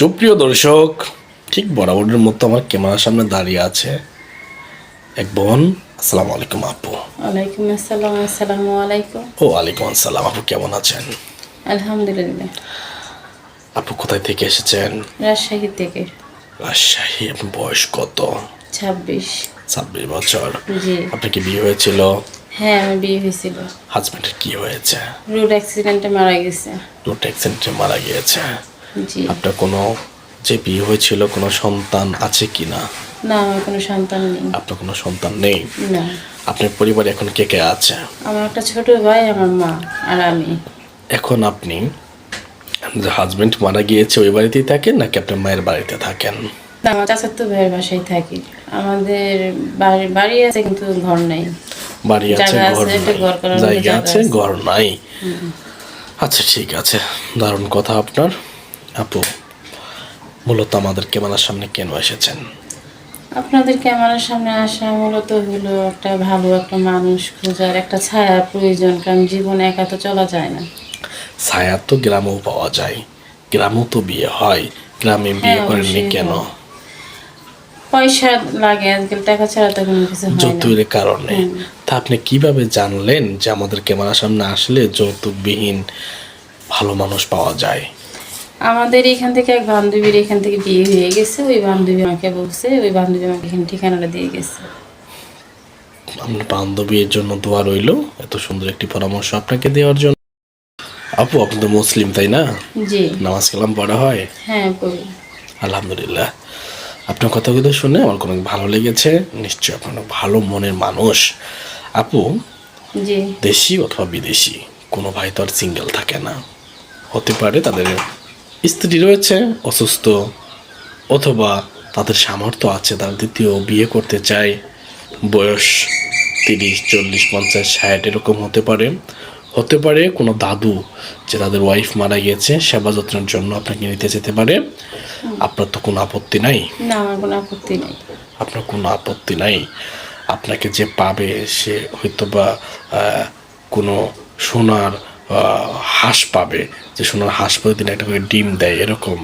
সুপ্রিয় দর্শক ঠিক বরাবরের মতো আমার ক্যামেরার সামনে দাঁড়িয়ে আছে এক বোন। আসসালামু আলাইকুম আপু। ওয়ালাইকুম আসসালাম আসসালামু আলাইকুম। ও আলাইকুম আসসালাম। আপু কেমন আছেন? আলহামদুলিল্লাহ। আপু কোথায় থেকে এসেছেন? রাজশাহী থেকে। রাজশাহী আপনার বয়স কত? ছাব্বিশ। ছাব্বিশ বছর। জি। আপনার কি বিয়ে হয়েছিল? হ্যাঁ আমার বিয়ে হয়েছিল। হাজবেন্ডের কি হয়েছে? রোড অ্যাক্সিডেন্টে মারা গেছে। রোড অ্যাক্সিডেন্টে মারা গিয়েছে। আপনার কোনো যে বিয়ে হয়েছিল কোনো সন্তান আছে কি না না আমার কোনো সন্তান নেই। আপনার কোনো সন্তান নেই? না। আপনার পরিবারে এখন কে কে আছে? আমার একটা ছোট ভাই আমার মা আর আমি। এখন আপনি যে হাজবেন্ড মারা গিয়েছে ওই বাড়িতেই থাকেন নাকি আপনার মায়ের বাড়িতে থাকেন? না, আমার চাচাতো ভাইয়ের বাসায় থাকি। আমাদের বাড়ি বাড়ি আছে কিন্তু ঘর নেই। বাড়ি আছে ঘর নাই। জায়গা আছে। ঘর নাই। আচ্ছা ঠিক আছে। দারুণ কথা আপনার। আপু মূলত আমাদের ক্যামেরার সামনে কেন এসেছেন? আপনাদের ক্যামেরার সামনে আসা মূলত হলো একটা ভালো একটা মানুষ খোঁজার একটা ছায়া প্রয়োজন কারণ জীবনে একা তো চলা যায় না। ছায়া তো গ্রামেও পাওয়া যায়। গ্রামেও তো বিয়ে হয়। গ্রামে বিয়ে হ্যাঁ, করেননি কেন? পয়সা লাগে আজকাল টাকা ছাড়া তো কোনো কিছু হয় যৌতুকের কারণে। তা আপনি কীভাবে জানলেন যে আমাদের ক্যামেরার সামনে আসলে যৌতুকবিহীন ভালো মানুষ পাওয়া যায়? আমাদের এখান থেকে এক বান্ধবীর এখান থেকে বিয়ে হয়ে গেছে। ওই বান্ধবী আমাকে বলছে ওই বান্ধবী আমাকে এখানে ঠিকানাটা দিয়ে গেছে। আপনার বান্ধবীর জন্য দোয়া রইল এত সুন্দর একটি পরামর্শ আপনাকে দেওয়ার জন্য। আপু আপনি তো মুসলিম তাই না? জি। নামাজ কালাম পড়া হয়? হ্যাঁ করি আলহামদুলিল্লাহ। আপনার কথাগুলো শুনে আমার কোনো ভালো লেগেছে নিশ্চয়ই আপনার ভালো মনের মানুষ। আপু জি। দেশি অথবা বিদেশি কোনো ভাই তো আর সিঙ্গেল থাকে না। হতে পারে তাদের স্ত্রী রয়েছে অসুস্থ অথবা তাদের সামর্থ্য আছে তারা দ্বিতীয় বিয়ে করতে চায়। বয়স তিরিশ চল্লিশ পঞ্চাশ ষাট এরকম হতে পারে। হতে পারে কোনো দাদু যে তাদের ওয়াইফ মারা গিয়েছে সেবা যত্নের জন্য আপনাকে নিতে যেতে পারে। আপনার তো কোনো আপত্তি নাই? না আমার কোনো আপত্তি নেই। আপনার কোনো আপত্তি নাই? আপনাকে যে পাবে সে হয়তো বা কোনো সোনার হাঁস পাবে যে সোনার হাঁস প্রতিদিন একটা করে ডিম দেয় এরকম।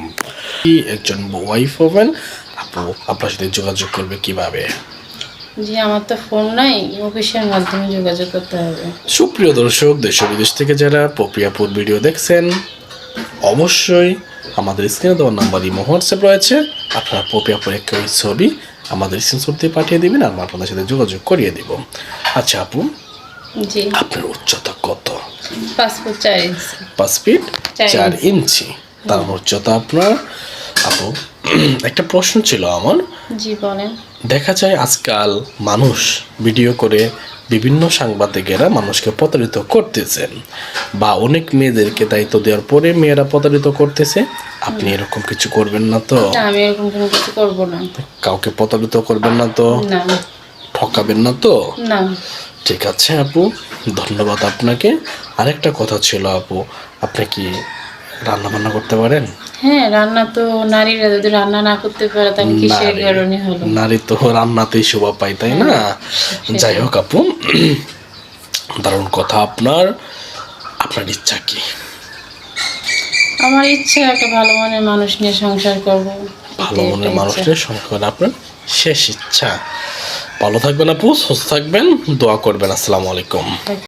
কি একজন ওয়াইফ হবেন? আপু আপনার সাথে যোগাযোগ করবে কীভাবে? জি আমার তো ফোন নাই অফিসের মাধ্যমে যোগাযোগ করতে হবে। সুপ্রিয় দর্শক দেশ বিদেশ থেকে যারা পপিয়াপুর ভিডিও দেখছেন অবশ্যই আমাদের স্ক্রিনে দেওয়ার নাম্বার ইমো হোয়াটসঅ্যাপ রয়েছে। আপনারা পপিয়াপুর একটি ছবি আমাদের স্ক্রিনশট দিয়ে পাঠিয়ে দিবেন আমরা আপনাদের সাথে যোগাযোগ করিয়ে দিব। আচ্ছা আপু জি। আপনার উচ্চতা কত? পাসপোর্ট চার ইঞ্চি। পাঁচ ফিট চার চার ইঞ্চি। তার উচ্চতা আপনার আপু একটা প্রশ্ন ছিল আমার। জি বলেন। দেখা যায় আজকাল মানুষ ভিডিও করে বিভিন্ন সাংবাদিকেরা মানুষকে প্রতারিত করতেছেন বা অনেক মেয়েদেরকে দায়িত্ব দেওয়ার পরে মেয়েরা প্রতারিত করতেছে। আপনি এরকম কিছু করবেন না তো? আমি এরকম কোনো কিছু করব না। কাউকে প্রতারিত করবেন না তো? না। ঠকাবেন না তো? না। ঠিক আছে আপু। ধন্যবাদ আপনাকে। আরেকটা কথা ছিল আপু। আপনি কি রান্না বান্না করতে পারেন? হ্যাঁ রান্না তো নারীরা যদি রান্না না করতে পারে তাহলে কিসের কারণে হলো? নারী তো রান্নাতেই শোভা পাই তাই না? যাই হোক আপু। দারুণ কথা আপনার। আপনার ইচ্ছা কি? আমার ইচ্ছা একটা ভালো মনের মানুষ নিয়ে সংসার করব। ভালো মনের মানুষের সংখ্যা আপনার। শেষ ইচ্ছা। ভালো থাকবেন আপু সুস্থ থাকবেন দোয়া করবেন। আসসালামু আলাইকুম।